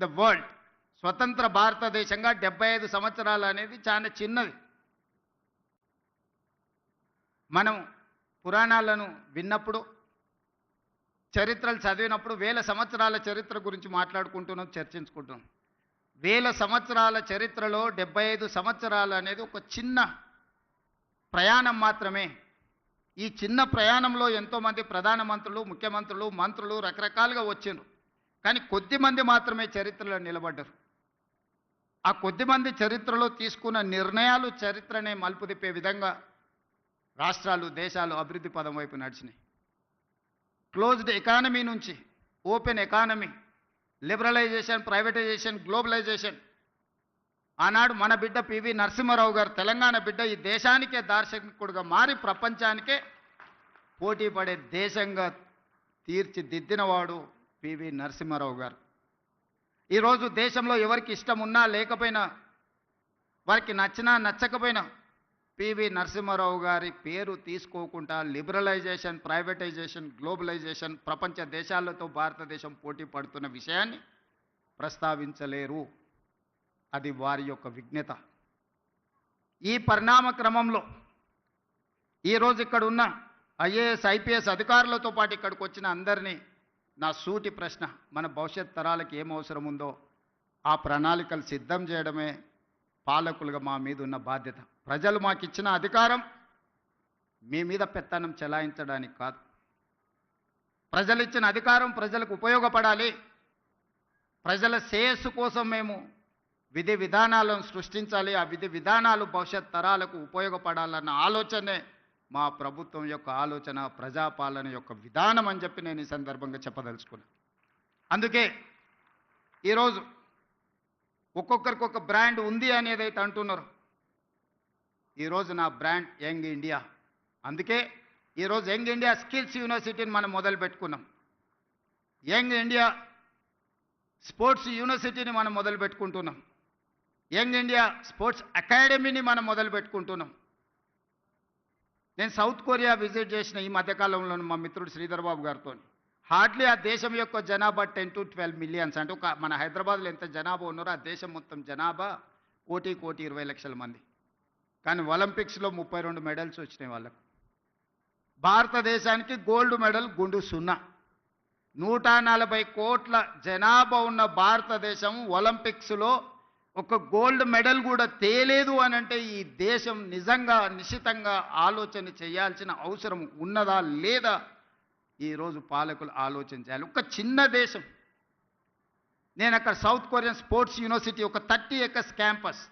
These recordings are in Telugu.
In the world. స్వతంత్ర భారతదేశంగా డెబ్బై ఐదు సంవత్సరాలు అనేది చాలా చిన్నది. మనం పురాణాలను విన్నప్పుడు చరిత్రలు చదివినప్పుడు వేల సంవత్సరాల చరిత్ర గురించి మాట్లాడుకుంటున్నాం చర్చించుకుంటున్నాం. వేల సంవత్సరాల చరిత్రలో డెబ్బై ఐదు సంవత్సరాలు అనేది ఒక చిన్న ప్రయాణం మాత్రమే. ఈ చిన్న ప్రయాణంలో ఎంతోమంది ప్రధానమంత్రులు ముఖ్యమంత్రులు మంత్రులు రకరకాలుగా వచ్చిండ్రు. కానీ కొద్ది మంది మాత్రమే చరిత్రలో నిలబడ్డారు. ఆ కొద్ది మంది చరిత్రలో తీసుకున్న నిర్ణయాలు చరిత్రనే మలుపు తిప్పే విధంగా రాష్ట్రాలు దేశాలు అభివృద్ధి పదం వైపు నడిచినాయి. క్లోజ్డ్ ఎకానమీ నుంచి open economy liberalisation privatisation globalisation ఆనాడు మన బిడ్డ పివి నరసింహారావు గారు తెలంగాణ బిడ్డ ఈ దేశానికే దార్శనికుడుగా మారి ప్రపంచానికే పోటీ పడే దేశంగా తీర్చిదిద్దినవాడు పివి నరసింహారావు గారు. ఈరోజు దేశంలో ఎవరికి ఇష్టం ఉన్నా లేకపోయినా వారికి నచ్చినా నచ్చకపోయినా పివి నరసింహారావు గారి పేరు తీసుకోకుండా లిబరలైజేషన్ ప్రైవేటైజేషన్ గ్లోబలైజేషన్ ప్రపంచ దేశాలతో భారతదేశం పోటీ పడుతున్న విషయాన్ని ప్రస్తావించలేరు. అది వారి యొక్క విజ్ఞత. ఈ పరిణామ క్రమంలో ఈరోజు ఇక్కడ ఉన్న ఐఏఎస్ ఐపీఎస్ అధికారులతో పాటు ఇక్కడికి వచ్చిన అందరినీ నా సూటి ప్రశ్న మన భవిష్యత్ తరాలకు ఏం అవసరం ఉందో ఆ ప్రణాళికలు సిద్ధం చేయడమే పాలకులుగా మా మీద ఉన్న బాధ్యత. ప్రజలు మాకు ఇచ్చిన అధికారం మీ మీద పెత్తనం చెలాయించడానికి కాదు. ప్రజలు ఇచ్చిన అధికారం ప్రజలకు ఉపయోగపడాలి. ప్రజల శ్రేయస్సు కోసం మేము విధి విధానాలను సృష్టించాలి. ఆ విధి విధానాలు భవిష్యత్ తరాలకు ఉపయోగపడాలన్న ఆలోచనే మా ప్రభుత్వం యొక్క ఆలోచన ప్రజాపాలన యొక్క విధానం అని చెప్పి నేను ఈ సందర్భంగా చెప్పదలుచుకున్నాను అందుకే ఈరోజు ఒక్కొక్కరికి ఒక బ్రాండ్ ఉంది అనేదైతే అంటున్నారు. ఈరోజు నా బ్రాండ్ యంగ్ ఇండియా. అందుకే ఈరోజు యంగ్ ఇండియా స్కిల్స్ యూనివర్సిటీని మనం మొదలు పెట్టుకున్నాం. యంగ్ ఇండియా స్పోర్ట్స్ యూనివర్సిటీని మనం మొదలు పెట్టుకుంటున్నాం. యంగ్ ఇండియా స్పోర్ట్స్ అకాడమీని మనం మొదలు పెట్టుకుంటున్నాం. నేను సౌత్ కొరియా విజిట్ చేసిన ఈ మధ్యకాలంలో మా మిత్రుడు శ్రీధర్ బాబు గారితో. హార్డ్లీ ఆ దేశం యొక్క జనాభా టెన్ టు ట్వెల్వ్ మిలియన్స్. అంటే ఒక మన హైదరాబాద్లో ఎంత జనాభా ఉన్నారో ఆ దేశం మొత్తం జనాభా కోటి కోటి ఇరవై లక్షల మంది. కానీ ఒలింపిక్స్లో ముప్పై రెండు మెడల్స్ వచ్చినాయి వాళ్ళకు. భారతదేశానికి గోల్డ్ మెడల్ గుండు సున్నా. నూట నలభై కోట్ల జనాభా ఉన్న భారతదేశం ఒలింపిక్స్లో ఒక గోల్డ్ మెడల్ కూడా తేలేదు అని అంటే ఈ దేశం నిజంగా నిశితంగా ఆలోచన చేయాల్సిన అవసరం ఉన్నదా లేదా ఈరోజు పాలకులు ఆలోచన చేయాలి. ఒక చిన్న దేశం. నేను అక్కడ సౌత్ కొరియన్ స్పోర్ట్స్ యూనివర్సిటీ ఒక థర్టీ ఎకర్స్ క్యాంపస్.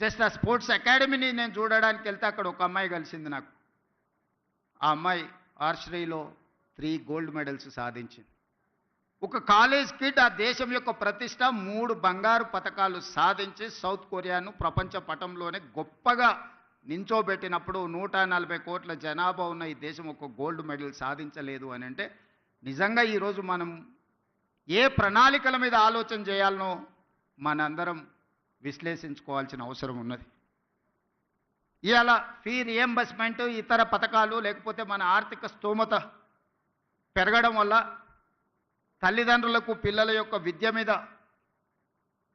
జస్ట్ ఆ స్పోర్ట్స్ అకాడమీని నేను చూడడానికి వెళ్తే అక్కడ ఒక అమ్మాయి కలిసింది నాకు. ఆ అమ్మాయి ఆర్చరీలో త్రీ గోల్డ్ మెడల్స్ సాధించింది. ఒక కాలేజ్ కిడ్ ఆ దేశం యొక్క ప్రతిష్ట మూడు బంగారు పథకాలు సాధించి సౌత్ కొరియాను ప్రపంచ పటంలోనే గొప్పగా నించోబెట్టినప్పుడు నూట నలభై కోట్ల జనాభా ఉన్న ఈ దేశం ఒక గోల్డ్ మెడల్ సాధించలేదు అని అంటే నిజంగా ఈరోజు మనం ఏ ప్రణాళికల మీద ఆలోచన చేయాలనో మనందరం విశ్లేషించుకోవాల్సిన అవసరం ఉన్నది. ఇవాళ ఫీ రియంబర్స్మెంట్ ఇతర పథకాలు లేకపోతే మన ఆర్థిక స్తోమత పెరగడం వల్ల తల్లిదండ్రులకు పిల్లల యొక్క విద్య మీద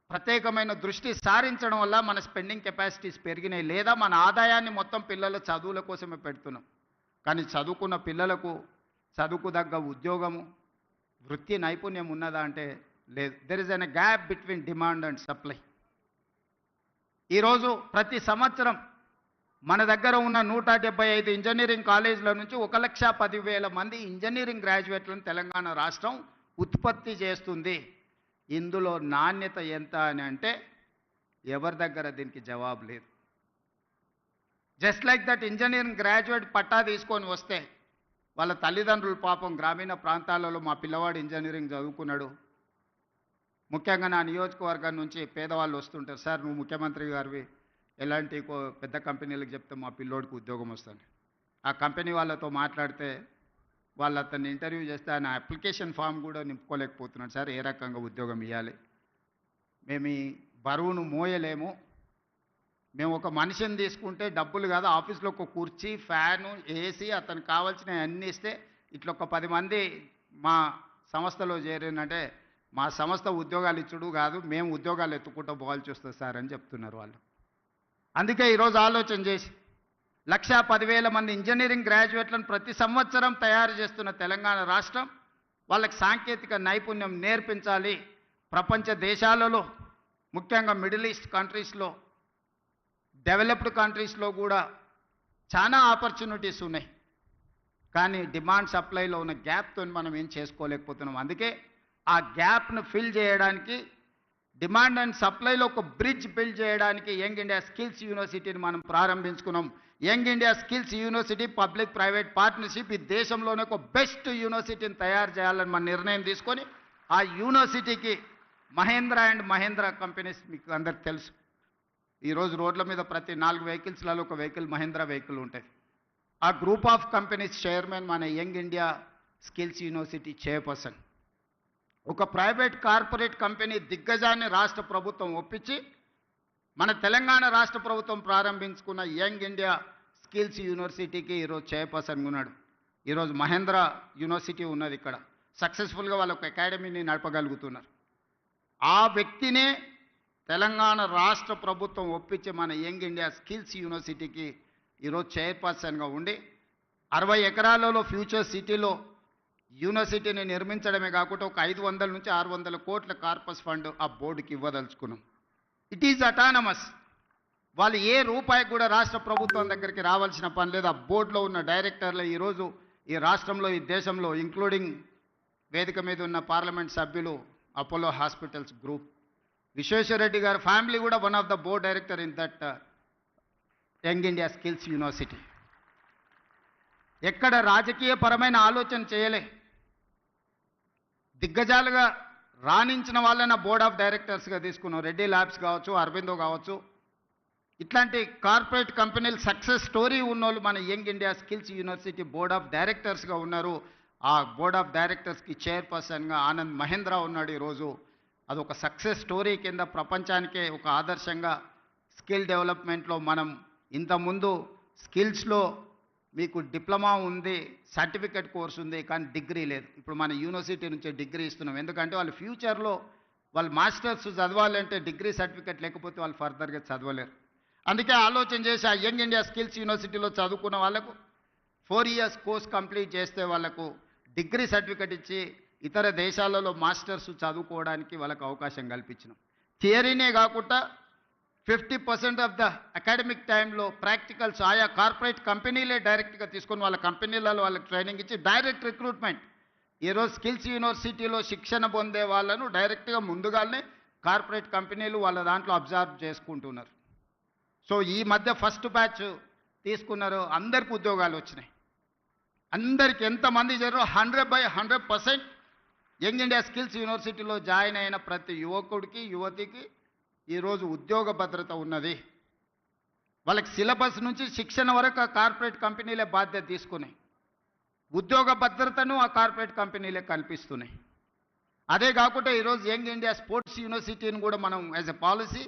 ప్రత్యేకమైన దృష్టి సారించడం వల్ల మన స్పెండింగ్ కెపాసిటీస్ పెరిగినాయి. లేదా మన ఆదాయాన్ని మొత్తం పిల్లల చదువుల కోసమే పెడుతున్నాం. కానీ చదువుకున్న పిల్లలకు చదువుకు తగ్గ ఉద్యోగము వృత్తి నైపుణ్యం ఉన్నదా అంటే లేదు. There is an gap between demand and supply ఈరోజు ప్రతి సంవత్సరం మన దగ్గర ఉన్న నూట డెబ్బై ఐదు ఇంజనీరింగ్ కాలేజీల నుంచి ఒక లక్ష పదివేల మంది ఇంజనీరింగ్ గ్రాడ్యుయేట్లను తెలంగాణ రాష్ట్రం ఉత్పత్తి చేస్తుంది. ఇందులో నాణ్యత ఎంత అని అంటే ఎవరి దగ్గర దీనికి జవాబు లేదు. Just like that engineering graduate పట్టా తీసుకొని వస్తే వాళ్ళ తల్లిదండ్రులు పాపం గ్రామీణ ప్రాంతాలలో మా పిల్లవాడు ఇంజనీరింగ్ చదువుకున్నాడు. ముఖ్యంగా నా నియోజకవర్గం నుంచి పేదవాళ్ళు వస్తుంటారు. సార్ నువ్వు ముఖ్యమంత్రి గారివి. ఎలాంటి కో- పెద్ద కంపెనీలకు చెప్తే మా పిల్లోడికి ఉద్యోగం వస్తుంది. ఆ కంపెనీ వాళ్ళతో మాట్లాడితే వాళ్ళు అతన్ని ఇంటర్వ్యూ చేస్తే ఆయన అప్లికేషన్ ఫామ్ కూడా నింపుకోలేకపోతున్నాడు. సార్ ఏ రకంగా ఉద్యోగం ఇవ్వాలి మేము ఈ బరువును మోయలేము. మేము ఒక మనిషిని తీసుకుంటే డబ్బులు కాదు ఆఫీస్లో ఒక కుర్చీ ఫ్యాను ఏసీ అతనికి కావాల్సినవి అన్నీ ఇస్తే ఇట్లా ఒక పది మంది మా సంస్థలో చేరినంటే మా సంస్థ ఉద్యోగాలు ఇచ్చుడు కాదు మేము ఉద్యోగాలు ఎత్తుకుంటూ పోవాల్సి వస్తుంది సార్ అని చెప్తున్నారు వాళ్ళు. అందుకే ఈరోజు ఆలోచన చేసి లక్షా పదివేల మంది ఇంజనీరింగ్ గ్రాడ్యుయేట్లను ప్రతి సంవత్సరం తయారు చేస్తున్న తెలంగాణ రాష్ట్రం వాళ్ళకి సాంకేతిక నైపుణ్యం నేర్పించాలి. ప్రపంచ దేశాలలో ముఖ్యంగా మిడిల్ ఈస్ట్ కంట్రీస్లో డెవలప్డ్ కంట్రీస్లో కూడా చాలా ఆపర్చునిటీస్ ఉన్నాయి. కానీ డిమాండ్ సప్లైలో ఉన్న గ్యాప్తో మనం ఏం చేసుకోలేకపోతున్నాం. అందుకే ఆ గ్యాప్ను ఫిల్ చేయడానికి డిమాండ్ అండ్ సప్లైలో ఒక బ్రిడ్జ్ బిల్డ్ చేయడానికి యంగ్ ఇండియా స్కిల్స్ యూనివర్సిటీని మనం ప్రారంభించుకున్నాం. Young India skills university public private partnership ఈ దేశంలోనే ఒక బెస్ట్ యూనివర్సిటీని తయారు చేయాలని మన నిర్ణయం తీసుకొని ఆ యూనివర్సిటీకి మహేంద్ర అండ్ మహేంద్ర కంపెనీస్ మీకు అందరికి తెలుసు. ఈరోజు రోడ్ల మీద ప్రతి నాలుగు వెహికల్స్లలో ఒక వెహికల్ మహేంద్ర వెహికల్ ఉంటుంది. ఆ గ్రూప్ ఆఫ్ కంపెనీస్ చైర్మన్ మన young India skills university chairperson. ఒక ప్రైవేట్ కార్పొరేట్ కంపెనీ దిగ్గజాన్ని రాష్ట్ర ప్రభుత్వం ఒప్పించి మన తెలంగాణ రాష్ట్ర ప్రభుత్వం ప్రారంభించుకున్న యంగ్ ఇండియా స్కిల్స్ యూనివర్సిటీకి ఈరోజు చైర్పర్సన్ ఉన్నాడు. ఈరోజు మహేంద్ర యూనివర్సిటీ ఉన్నది ఇక్కడ. సక్సెస్ఫుల్గా వాళ్ళ ఒక అకాడమీని నడపగలుగుతున్నారు. ఆ వ్యక్తినే తెలంగాణ రాష్ట్ర ప్రభుత్వం ఒప్పించి మన యంగ్ ఇండియా స్కిల్స్ యూనివర్సిటీకి ఈరోజు చైర్పర్సన్గా ఉండి అరవై ఎకరాలలో ఫ్యూచర్ సిటీలో యూనివర్సిటీని నిర్మించడమే కాకుండా ఒక ఐదు వందల నుంచి ఆరు వందల కోట్ల కార్పస్ ఫండ్ ఆ బోర్డుకి ఇవ్వదలుచుకున్నాం. ఇట్ ఈజ్ అటానమస్ వాళ్ళు ఏ రూపాయికి కూడా రాష్ట్ర ప్రభుత్వం దగ్గరికి రావాల్సిన పని లేదు. ఆ బోర్డులో ఉన్న డైరెక్టర్లు ఈరోజు ఈ రాష్ట్రంలో ఈ దేశంలో ఇంక్లూడింగ్ వేదిక మీద ఉన్న పార్లమెంట్ సభ్యులు అపోలో హాస్పిటల్స్ గ్రూప్. విశ్వేశ్వరరెడ్డి గారి ఫ్యామిలీ కూడా one of the board director in that uh, young India skills university. ఎక్కడ రాజకీయపరమైన ఆలోచన చేయలే. దిగ్గజాలుగా రాణించిన వాళ్ళైనా బోర్డ్ ఆఫ్ డైరెక్టర్స్గా తీసుకున్నాం. రెడ్డి ల్యాబ్స్ కావచ్చు అరవిందో కావచ్చు. ఇట్లాంటి కార్పొరేట్ కంపెనీలు సక్సెస్ స్టోరీ ఉన్నోళ్ళు మన young India skills university board of డైరెక్టర్స్గా ఉన్నారు. ఆ బోర్డ్ ఆఫ్ డైరెక్టర్స్కి చైర్పర్సన్గా ఆనంద్ మహేంద్ర ఉన్నాడు ఈరోజు. అదొక సక్సెస్ స్టోరీ కింద ప్రపంచానికే ఒక ఆదర్శంగా స్కిల్ డెవలప్మెంట్లో మనం ఇంతకుముందు స్కిల్స్లో మీకు డిప్లొమా ఉంది సర్టిఫికెట్ కోర్స్ ఉంది కానీ డిగ్రీ లేదు. ఇప్పుడు మన యూనివర్సిటీ నుంచి డిగ్రీ ఇస్తున్నాం. ఎందుకంటే వాళ్ళు ఫ్యూచర్లో వాళ్ళు మాస్టర్స్ చదవాలంటే డిగ్రీ సర్టిఫికెట్ లేకపోతే వాళ్ళు ఫర్దర్గా చదవలేరు. అందుకే ఆలోచన చేసి ఆ యంగ్ ఇండియా స్కిల్స్ యూనివర్సిటీలో చదువుకున్న వాళ్ళకు ఫోర్ ఇయర్స్ కోర్స్ కంప్లీట్ చేస్తే వాళ్ళకు డిగ్రీ సర్టిఫికెట్ ఇచ్చి ఇతర దేశాలలో మాస్టర్స్ చదువుకోవడానికి వాళ్ళకు అవకాశం కల్పించినాం. థియరీనే కాకుండా fifty percent of the academic టైంలో ప్రాక్టికల్స్ ఆయా కార్పొరేట్ కంపెనీలే డైరెక్ట్గా తీసుకొని వాళ్ళ కంపెనీలలో వాళ్ళకి ట్రైనింగ్ ఇచ్చి డైరెక్ట్ రిక్రూట్మెంట్. ఈరోజు స్కిల్స్ యూనివర్సిటీలో శిక్షణ పొందే వాళ్ళను డైరెక్ట్గా ముందుగానే కార్పొరేట్ కంపెనీలు వాళ్ళ దాంట్లో అబ్జర్వ్ చేసుకుంటున్నారు. సో ఈ మధ్య ఫస్ట్ బ్యాచ్ తీసుకున్నారు అందరికి ఉద్యోగాలు వచ్చినాయి. అందరికి ఎంతమంది చేరారో hundred by hundred percent young India skills యూనివర్సిటీలో జాయిన్ అయిన ప్రతి యువకుడికి యువతికి ఈరోజు ఉద్యోగ భద్రత ఉన్నది. వాళ్ళకి సిలబస్ నుంచి శిక్షణ వరకు ఆ కార్పొరేట్ కంపెనీలే బాధ్యత తీసుకున్నాయి. ఉద్యోగ భద్రతను ఆ కార్పొరేట్ కంపెనీలే కల్పిస్తున్నాయి. అదే కాకుండా ఈరోజు యంగ్ ఇండియా స్పోర్ట్స్ యూనివర్సిటీని కూడా మనం as a policy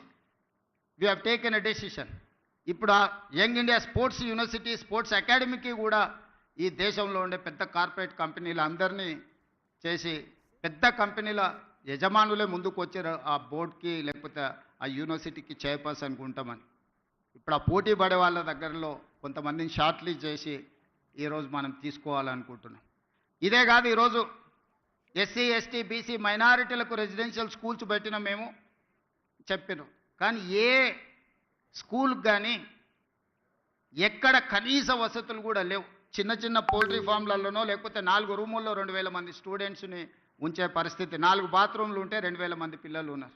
we have taken a decision ఇప్పుడు ఆ young India sports university sports అకాడమీకి కూడా ఈ దేశంలో ఉండే పెద్ద కార్పొరేట్ కంపెనీలు అందరినీ చేసి పెద్ద కంపెనీల యజమానులే ముందుకు వచ్చారు ఆ బోర్డ్కి లేకపోతే ఆ యూనివర్సిటీకి చైర్పర్సన్ ఉంటామని ఇప్పుడు ఆ పోటీ పడే వాళ్ళ దగ్గరలో కొంతమందిని షార్ట్లీ చేసి ఈరోజు మనం తీసుకోవాలనుకుంటున్నాం. ఇదే కాదు ఈరోజు ఎస్సీ ఎస్టీ బీసీ మైనారిటీలకు రెసిడెన్షియల్ స్కూల్స్ పెట్టిన మేము చెప్పినాం. కానీ ఏ స్కూల్కి కానీ ఎక్కడ కనీస వసతులు కూడా లేవు. చిన్న చిన్న పోల్ట్రీ ఫామ్లలోనో లేకపోతే నాలుగు రూముల్లో రెండు వేల మంది స్టూడెంట్స్ని ఉంచే పరిస్థితి నాలుగు బాత్రూమ్లు ఉంటే రెండు వేల మంది పిల్లలు ఉన్నారు.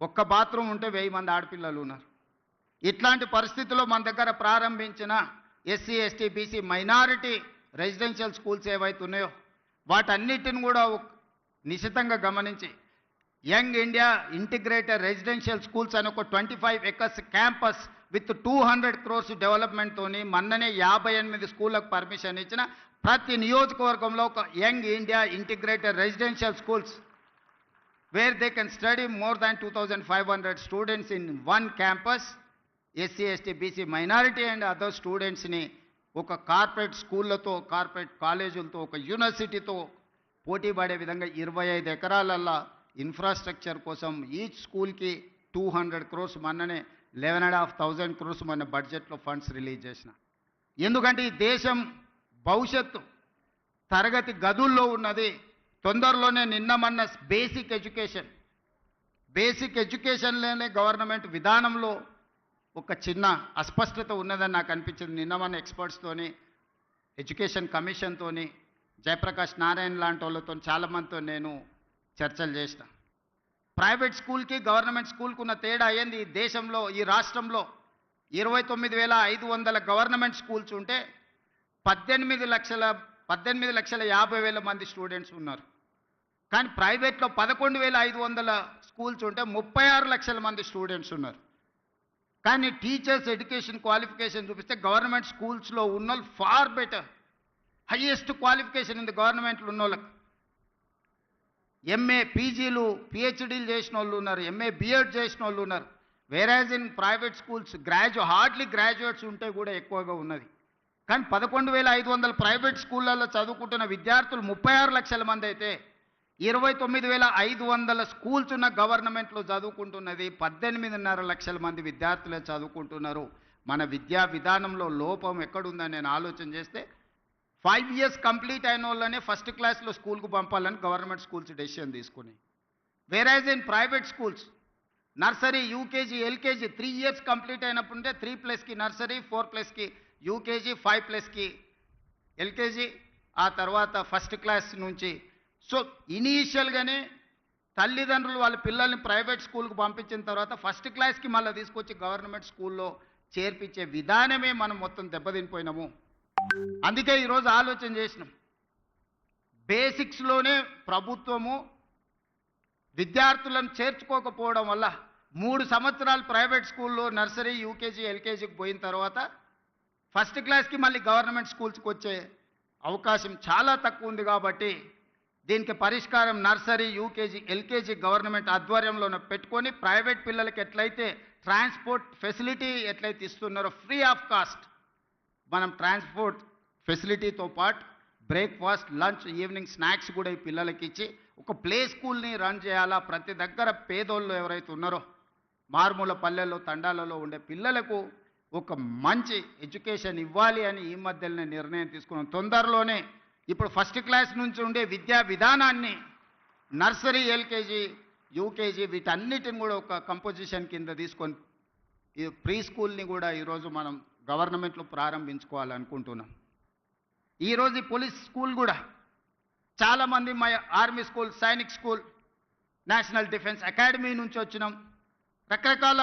ఒక్క బాత్రూమ్ ఉంటే వెయ్యి మంది ఆడపిల్లలు ఉన్నారు. ఇట్లాంటి పరిస్థితుల్లో మన దగ్గర ప్రారంభించిన SC ST BC minority residential schools ఏవైతున్నాయో వాటన్నిటిని కూడా నిశితంగా గమనించి young India integrated residential schools అని ఒక twenty five acres campus with two hundred crores డెవలప్మెంట్తోని మొన్ననే యాభై ఎనిమిది స్కూళ్ళకు పర్మిషన్ ఇచ్చిన ప్రతి నియోజకవర్గంలో ఒక young India integrated residential schools where they can study more than two students five hundred students in one campus SC ST BC minority and other స్టూడెంట్స్ని ఒక కార్పొరేట్ స్కూళ్ళతో కార్పొరేట్ కాలేజీలతో ఒక యూనివర్సిటీతో పోటీ పడే విధంగా ఇరవై ఐదు ఎకరాలల్లా ఇన్ఫ్రాస్ట్రక్చర్ కోసం ఈచ్ స్కూల్కి టూ హండ్రెడ్ క్రోర్స్ మొన్ననే eleven and half thousand crores మన బడ్జెట్లో ఫండ్స్ రిలీజ్ చేసిన. ఎందుకంటే ఈ దేశం భవిష్యత్తు తరగతి గదుల్లో ఉన్నది తొందరలోనే నిన్న మొన్న బేసిక్ ఎడ్యుకేషన్ బేసిక్ ఎడ్యుకేషన్లోనే గవర్నమెంట్ విధానంలో ఒక చిన్న అస్పష్టత ఉన్నదని నాకు అనిపించింది. నిన్న మన ఎక్స్పర్ట్స్తోని ఎడ్యుకేషన్ కమిషన్తోని జయప్రకాష్ నారాయణ లాంటి వాళ్ళతో చాలామందితో నేను చర్చలు చేసిన. ప్రైవేట్ స్కూల్కి గవర్నమెంట్ స్కూల్కి ఉన్న తేడా ఏంది? ఈ దేశంలో ఈ రాష్ట్రంలో ఇరవై తొమ్మిది వేల ఐదు వందల గవర్నమెంట్ స్కూల్స్ ఉంటే పద్దెనిమిది లక్షల పద్దెనిమిది లక్షల యాభై వేల మంది స్టూడెంట్స్ ఉన్నారు. కానీ ప్రైవేట్లో పదకొండు వేల ఐదు వందల స్కూల్స్ ఉంటే ముప్పై ఆరు లక్షల మంది స్టూడెంట్స్ ఉన్నారు. కానీ టీచర్స్ ఎడ్యుకేషన్ క్వాలిఫికేషన్ చూపిస్తే గవర్నమెంట్ స్కూల్స్లో ఉన్న వాళ్ళు ఫార్ బెటర్. హయ్యెస్ట్ క్వాలిఫికేషన్ ఉంది గవర్నమెంట్లో ఉన్న వాళ్ళకి ఎంఏ పీజీలు పిహెచ్డీలు చేసిన వాళ్ళు ఉన్నారు. ఎంఏ బిఎడ్ చేసిన వాళ్ళు ఉన్నారు. వేరాజ్ ఇన్ ప్రైవేట్ స్కూల్స్ గ్రాడ్యు హార్డ్లీ గ్రాడ్యుయేట్స్ ఉంటే కూడా ఎక్కువగా ఉన్నది. కానీ పదకొండు వేల ఐదు వందల ప్రైవేట్ స్కూళ్ళల్లో చదువుకుంటున్న విద్యార్థులు ముప్పై ఆరు లక్షల మంది అయితే ఇరవై తొమ్మిది వేల ఐదు వందల స్కూల్స్ ఉన్న గవర్నమెంట్లో చదువుకుంటున్నది పద్దెనిమిదిన్నర లక్షల మంది విద్యార్థులే చదువుకుంటున్నారు. మన విద్యా విధానంలో లోపం ఎక్కడుందని నేను ఆలోచన చేస్తే ఫైవ్ ఇయర్స్ కంప్లీట్ అయిన వాళ్ళనే ఫస్ట్ క్లాస్లో స్కూల్కు పంపాలని గవర్నమెంట్ స్కూల్స్ డెసిషన్ తీసుకుని. Average in private schools nursery UKG LKG three years complete అయినప్పుడే త్రీ ప్లస్కి నర్సరీ ఫోర్ ప్లస్కి యూకేజీ ఫైవ్ ప్లస్కి ఎల్కేజీ ఆ తర్వాత ఫస్ట్ క్లాస్ నుంచి సో ఇనీషియల్గానే తల్లిదండ్రులు వాళ్ళ పిల్లల్ని ప్రైవేట్ స్కూల్కి పంపించిన తర్వాత ఫస్ట్ క్లాస్కి మళ్ళీ తీసుకొచ్చి గవర్నమెంట్ స్కూల్లో చేర్పించే విధానమే మనం మొత్తం దెబ్బతినిపోయినాము. అందుకే ఈరోజు ఆలోచన చేసినాం. బేసిక్స్లోనే ప్రభుత్వము విద్యార్థులను చేర్చుకోకపోవడం వల్ల మూడు సంవత్సరాలు ప్రైవేట్ స్కూల్లో నర్సరీ యూకేజీ ఎల్కేజీకి పోయిన తర్వాత ఫస్ట్ క్లాస్కి మళ్ళీ గవర్నమెంట్ స్కూల్స్కి వచ్చే అవకాశం చాలా తక్కువ ఉంది కాబట్టి దీనికి పరిష్కారం నర్సరీ యూకేజీ ఎల్కేజీ గవర్నమెంట్ ఆధ్వర్యంలో పెట్టుకొని ప్రైవేట్ పిల్లలకి ఎట్లయితే ట్రాన్స్పోర్ట్ ఫెసిలిటీ ఎట్లయితే ఇస్తున్నారో ఫ్రీ ఆఫ్ కాస్ట్ మనం ట్రాన్స్పోర్ట్ ఫెసిలిటీతో పాటు బ్రేక్ఫాస్ట్ లంచ్ ఈవినింగ్ స్నాక్స్ కూడా ఈ పిల్లలకి ఇచ్చి ఒక ప్లే స్కూల్ని రన్ చేయాలా? ప్రతి దగ్గర పేదోళ్ళు ఎవరైతే ఉన్నారో మారుమూల పల్లెల్లో తండాలలో ఉండే పిల్లలకు ఒక మంచి ఎడ్యుకేషన్ ఇవ్వాలి అని ఈ మధ్యలోనే నిర్ణయం తీసుకున్నాం. తొందరలోనే ఇప్పుడు ఫస్ట్ క్లాస్ నుంచి ఉండే విద్యా విధానాన్ని నర్సరీ ఎల్కేజీ యూకేజీ వీటన్నిటిని కూడా ఒక కంపోజిషన్ కింద తీసుకొని ఈ ప్రీ స్కూల్ని కూడా ఈరోజు మనం గవర్నమెంట్లో ప్రారంభించుకోవాలనుకుంటున్నాం. ఈరోజు పోలీస్ స్కూల్ కూడా చాలామంది మా army school Sainik school national defence academy నుంచి వచ్చినాం. రకరకాల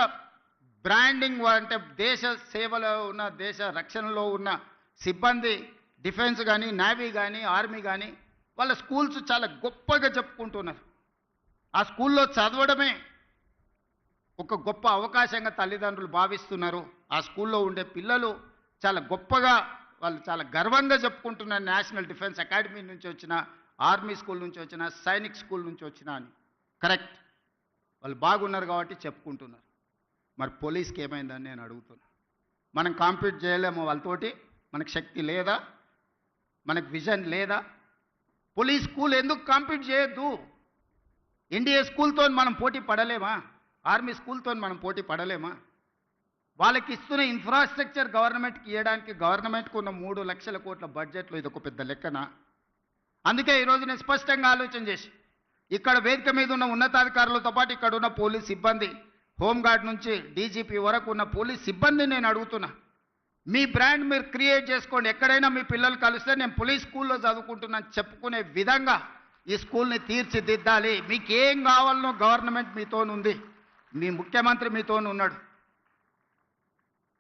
బ్రాండింగ్ అంటే దేశ సేవలో ఉన్న దేశ రక్షణలో ఉన్న సిబ్బంది డిఫెన్స్ కానీ నేవీ కానీ ఆర్మీ కానీ వాళ్ళ స్కూల్స్ చాలా గొప్పగా చెప్పుకుంటున్నారు. ఆ స్కూల్లో చదవడమే ఒక గొప్ప అవకాశంగా తల్లిదండ్రులు భావిస్తున్నారు. ఆ స్కూల్లో ఉండే పిల్లలు చాలా గొప్పగా వాళ్ళు చాలా గర్వంగా చెప్పుకుంటున్నారు. నేషనల్ డిఫెన్స్ అకాడమీ నుంచి వచ్చిన ఆర్మీ స్కూల్ నుంచి వచ్చిన సైనిక్ స్కూల్ నుంచి వచ్చిన అని. కరెక్ట్. వాళ్ళు బాగున్నారు కాబట్టి చెప్పుకుంటున్నారు. మరి పోలీస్కి ఏమైందని నేను అడుగుతున్నా. మనం కాంపీట్ చేయలేము వాళ్ళతోటి మనకు శక్తి లేదా? మనకు విజన్ లేదా? పోలీస్ స్కూల్ ఎందుకు కాంపీట్ చేయొద్దు? ఎన్డీఏ స్కూల్తో మనం పోటీ పడలేమా? ఆర్మీ స్కూల్తో మనం పోటీ పడలేమా? వాళ్ళకి ఇస్తున్న ఇన్ఫ్రాస్ట్రక్చర్ గవర్నమెంట్కి ఇవ్వడానికి గవర్నమెంట్కి ఉన్న మూడు లక్షల కోట్ల బడ్జెట్లో ఇది ఒక పెద్ద లెక్కన? అందుకే ఈరోజు నేను స్పష్టంగా ఆలోచన చేసి ఇక్కడ వేదిక మీద ఉన్న ఉన్నతాధికారులతో పాటు ఇక్కడ ఉన్న పోలీస్ సిబ్బంది హోంగార్డ్ నుంచి డీజీపీ వరకు ఉన్న పోలీస్ సిబ్బంది నేను అడుగుతున్నా. మీ బ్రాండ్ మీరు క్రియేట్ చేసుకోండి. ఎక్కడైనా మీ పిల్లలు కలిస్తే నేను పోలీస్ స్కూల్లో చదువుకుంటున్నాను చెప్పుకునే విధంగా ఈ స్కూల్ని తీర్చిదిద్దాలి. మీకు ఏం కావాలనో గవర్నమెంట్ మీతోనుంది. మీ ముఖ్యమంత్రి మీతోనే ఉన్నాడు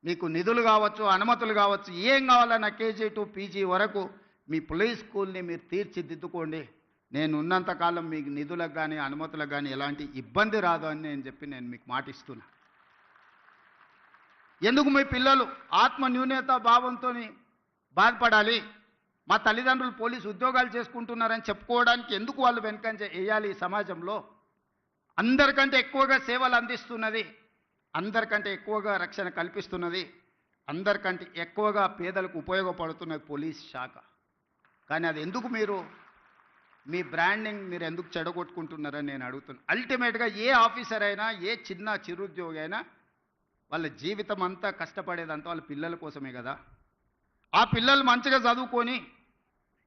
మీకు నిధులు కావచ్చు అనుమతులు కావచ్చు ఏం కావాలన్నా కేజీ టు పీజీ వరకు మీ పోలీస్ స్కూల్ని మీరు తీర్చిదిద్దుకోండి. నేను ఉన్నంతకాలం మీకు నిధులకు కానీ అనుమతులకు కానీ ఎలాంటి ఇబ్బంది రాదు అని నేను చెప్పి నేను మీకు మాటిస్తున్నాను ఎందుకు మీ పిల్లలు ఆత్మ న్యూనత భావంతో బాధపడాలి? మా తల్లిదండ్రులు పోలీసు ఉద్యోగాలు చేసుకుంటున్నారని చెప్పుకోవడానికి ఎందుకు వాళ్ళు వెనుకంజ వేయాలి ఈ సమాజంలో? అందరికంటే ఎక్కువగా సేవలు అందిస్తున్నది అందరికంటే ఎక్కువగా రక్షణ కల్పిస్తున్నది అందరికంటే ఎక్కువగా పేదలకు ఉపయోగపడుతున్నది పోలీస్ శాఖ. కానీ అది ఎందుకు మీరు మీ బ్రాండింగ్ మీరు ఎందుకు చెడగొట్టుకుంటున్నారని నేను అడుగుతున్నాను అల్టిమేట్గా ఏ ఆఫీసర్ అయినా ఏ చిన్న చిరుద్యోగి అయినా వాళ్ళ జీవితం అంతా కష్టపడేదంతా వాళ్ళ పిల్లల కోసమే కదా. ఆ పిల్లలు మంచిగా చదువుకొని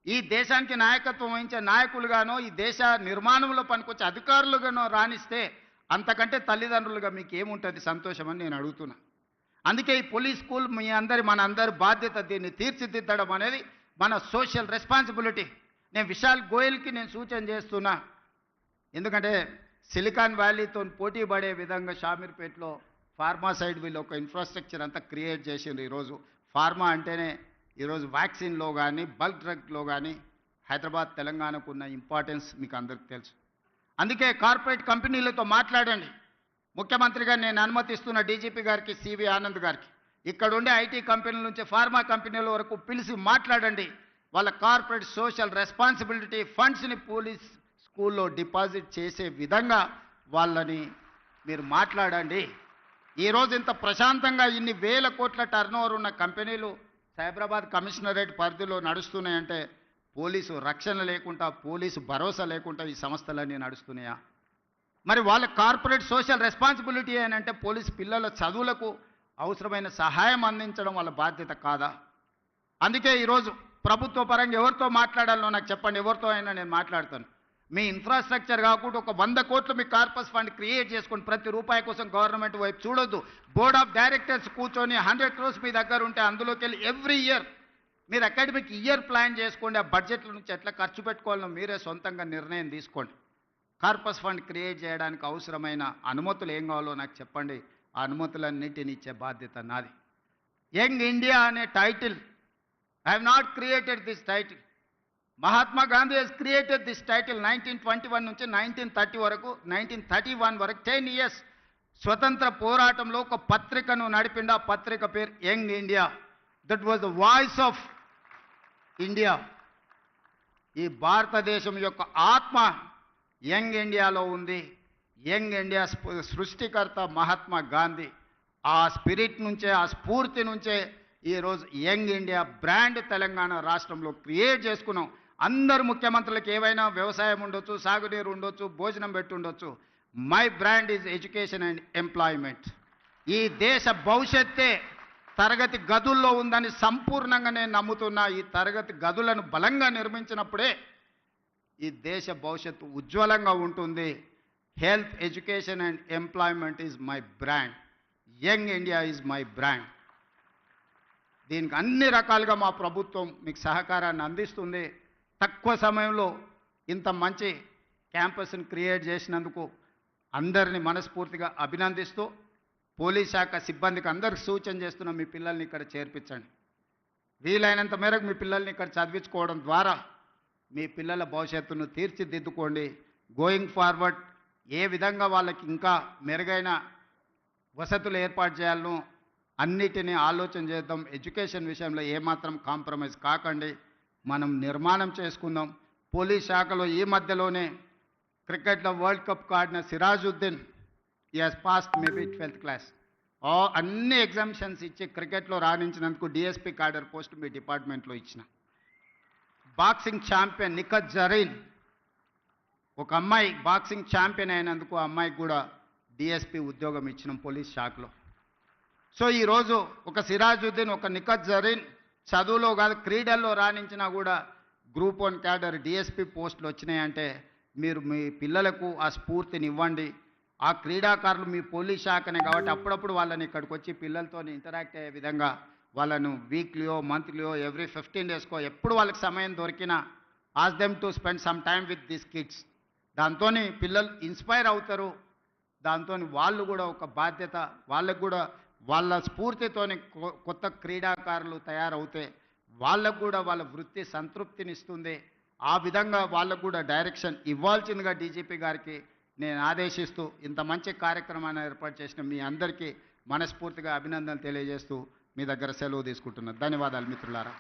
ఈ దేశానికి నాయకత్వం వహించే నాయకులుగానో ఈ దేశ నిర్మాణంలో పనికొచ్చే అధికారులుగానో రాణిస్తే అంతకంటే తల్లిదండ్రులుగా మీకు ఏముంటుంది సంతోషం అని నేను అడుగుతున్నా. అందుకే ఈ పోలీస్ స్కూల్ మీ అందరి మన అందరి బాధ్యత దీన్ని తీర్చిదిద్దడం అనేది మన సోషల్ రెస్పాన్సిబిలిటీ. నేను విశాల్ గోయల్కి నేను సూచన చేస్తున్నా. ఎందుకంటే సిలికాన్ వ్యాలీతో పోటీ పడే విధంగా షామీర్పేటలో ఫార్మా సైడ్ వీళ్ళు ఒక ఇన్ఫ్రాస్ట్రక్చర్ అంతా క్రియేట్ చేసిండ్రు ఈరోజు. ఫార్మా అంటేనే ఈరోజు వ్యాక్సిన్లో కానీ బల్క్ డ్రగ్లో కానీ హైదరాబాద్ తెలంగాణకు ఉన్న ఇంపార్టెన్స్ మీకు అందరికీ తెలుసు. అందుకే కార్పొరేట్ కంపెనీలతో మాట్లాడండి. ముఖ్యమంత్రిగా నేను అనుమతిస్తున్న డీజీపీ గారికి సివి ఆనంద్ గారికి ఇక్కడ ఉండే ఐటీ కంపెనీల నుంచి ఫార్మా కంపెనీల వరకు పిలిచి మాట్లాడండి. వాళ్ళ కార్పొరేట్ సోషల్ రెస్పాన్సిబిలిటీ ఫండ్స్ని పోలీస్ స్కూల్లో డిపాజిట్ చేసే విధంగా వాళ్ళని మీరు మాట్లాడండి. ఈరోజు ఇంత ప్రశాంతంగా ఇన్ని వేల కోట్ల టర్నోవర్ ఉన్న కంపెనీలు సైబరాబాద్ కమిషనరేట్ పరిధిలో నడుస్తున్నాయంటే పోలీసు రక్షణ లేకుండా పోలీసు భరోసా లేకుండా ఈ సంస్థలన్నీ నడుస్తున్నాయా? మరి వాళ్ళ కార్పొరేట్ సోషల్ రెస్పాన్సిబిలిటీ అని అంటే పోలీసు పిల్లల చదువులకు అవసరమైన సహాయం అందించడం వాళ్ళ బాధ్యత కాదా? అందుకే ఈరోజు ప్రభుత్వ పరంగా ఎవరితో మాట్లాడాలో నాకు చెప్పండి ఎవరితో అయినా నేను మాట్లాడతాను. మీ ఇన్ఫ్రాస్ట్రక్చర్ కాకుండా ఒక వంద కోట్లు మీ కార్పస్ ఫండ్ క్రియేట్ చేసుకుని ప్రతి రూపాయి కోసం గవర్నమెంట్ వైపు చూడొద్దు. బోర్డ్ ఆఫ్ డైరెక్టర్స్ కూర్చొని హండ్రెడ్ క్రోర్స్ మీ దగ్గర ఉంటే అందులోకి వెళ్ళి ఎవ్రీ ఇయర్ మీరు అకాడమిక్ ఇయర్ ప్లాన్ చేసుకోండి ఆ బడ్జెట్ల నుంచి ఎట్లా ఖర్చు పెట్టుకోవాలో మీరే సొంతంగా నిర్ణయం తీసుకోండి. కార్పస్ ఫండ్ క్రియేట్ చేయడానికి అవసరమైన అనుమతులు ఏం కావాలో నాకు చెప్పండి. ఆ అనుమతులన్నింటిని ఇచ్చే బాధ్యత నాది. యంగ్ ఇండియా అనే title I not created this title Mahatma Gandhi has created this title nineteen twenty one నుంచి నైన్టీన్ థర్టీ వరకు నైన్టీన్ థర్టీ వన్ వరకు టెన్ ఇయర్స్ స్వతంత్ర పోరాటంలో ఒక పత్రికను నడిపిండ. ఆ పత్రిక పేరు young India. That was the voice of India. ఈ భారతదేశం యొక్క ఆత్మ యంగ్ ఇండియాలో ఉంది. యంగ్ ఇండియా సృష్టికర్త మహాత్మా గాంధీ. ఆ స్పిరిట్ నుంచే ఆ స్ఫూర్తి నుంచే ఈరోజు యంగ్ ఇండియా బ్రాండ్ తెలంగాణ రాష్ట్రంలో క్రియేట్ చేసుకున్నాం. అందరు ముఖ్యమంత్రులకు ఏవైనా వ్యవసాయం ఉండొచ్చు సాగునీరు ఉండొచ్చు భోజనం పెట్టుండొచ్చు. My brand is education and employment ఈ దేశ భవిష్యత్తే తరగతి గదుల్లో ఉందని సంపూర్ణంగా నేను నమ్ముతున్నా ఈ తరగతి గదులను బలంగా నిర్మించినప్పుడే ఈ దేశ భవిష్యత్తు ఉజ్వలంగా ఉంటుంది. Health education and employment is my brand young India is my brand దీనికి అన్ని రకాలుగా మా ప్రభుత్వం మీకు సహకారాన్ని అందిస్తుంది. తక్కువ సమయంలో ఇంత మంచి క్యాంపస్ని క్రియేట్ చేసినందుకు అందరిని మనస్ఫూర్తిగా అభినందిస్తూ పోలీస్ శాఖ సిబ్బందికి అందరికి సూచన చేస్తున్న మీ పిల్లల్ని ఇక్కడ చేర్పించండి. వీలైనంత మేరకు మీ పిల్లల్ని ఇక్కడ చదివించుకోవడం ద్వారా మీ పిల్లల భవిష్యత్తును తీర్చిదిద్దుకోండి. గోయింగ్ ఫార్వర్డ్ ఏ విధంగా వాళ్ళకి ఇంకా మెరుగైన వసతులు ఏర్పాటు చేయాలను అన్నిటినీ ఆలోచన చేద్దాం. ఎడ్యుకేషన్ విషయంలో ఏమాత్రం కాంప్రమైజ్ కాకండి. మనం నిర్మాణం చేసుకుందాం. పోలీస్ శాఖలో ఈ మధ్యలోనే క్రికెట్లో వరల్డ్ కప్ ఆడిన Sirajuddin as has passed maybe twelfth class అన్ని ఎగ్జామిషన్స్ ఇచ్చి క్రికెట్లో రాణించినందుకు డిఎస్పీ కార్డర్ పోస్ట్ మీ డిపార్ట్మెంట్లో ఇచ్చిన. బాక్సింగ్ ఛాంపియన్ నిఖత్ జరీన్ ఒక అమ్మాయి బాక్సింగ్ ఛాంపియన్ అయినందుకు ఆ అమ్మాయికి కూడా డిఎస్పీ ఉద్యోగం ఇచ్చినాం పోలీస్ శాఖలో. సో ఈరోజు ఒక సిరాజుద్దీన్ ఒక నిఖత్ జరీన్ చదువులో కాదు క్రీడల్లో రాణించినా కూడా గ్రూప్ వన్ క్యాడర్ డిఎస్పీ పోస్టులు వచ్చినాయంటే మీరు మీ పిల్లలకు ఆ స్ఫూర్తిని ఇవ్వండి. ఆ క్రీడాకారులు మీ పోలీస్ శాఖనే కాబట్టి అప్పుడప్పుడు వాళ్ళని ఇక్కడికి వచ్చి పిల్లలతో ఇంటరాక్ట్ అయ్యే విధంగా వాళ్ళను వీక్లీయో మంత్లీయో ఎవ్రీ ఫిఫ్టీన్ డేస్కో ఎప్పుడు వాళ్ళకి సమయం దొరికినా ask them to spend some time with this kids దాంతో పిల్లలు ఇన్స్పైర్ అవుతారు. దాంతో వాళ్ళు కూడా ఒక బాధ్యత వాళ్ళకు కూడా వాళ్ళ స్ఫూర్తితోని కొ- కొత్త క్రీడాకారులు తయారవుతే వాళ్ళకు కూడా వాళ్ళ వృత్తి సంతృప్తినిస్తుంది. ఆ విధంగా వాళ్ళకు కూడా డైరెక్షన్ ఇవ్వాల్సిందిగా డీజీపీ గారికి నేను ఆదేశిస్తూ ఇంత మంచి కార్యక్రమాన్ని ఏర్పాటు చేసిన మీ అందరికీ మనస్ఫూర్తిగా అభినందనలు తెలియజేస్తూ మీ దగ్గర సెలవు తీసుకుంటున్నాను ధన్యవాదాలు మిత్రులారా.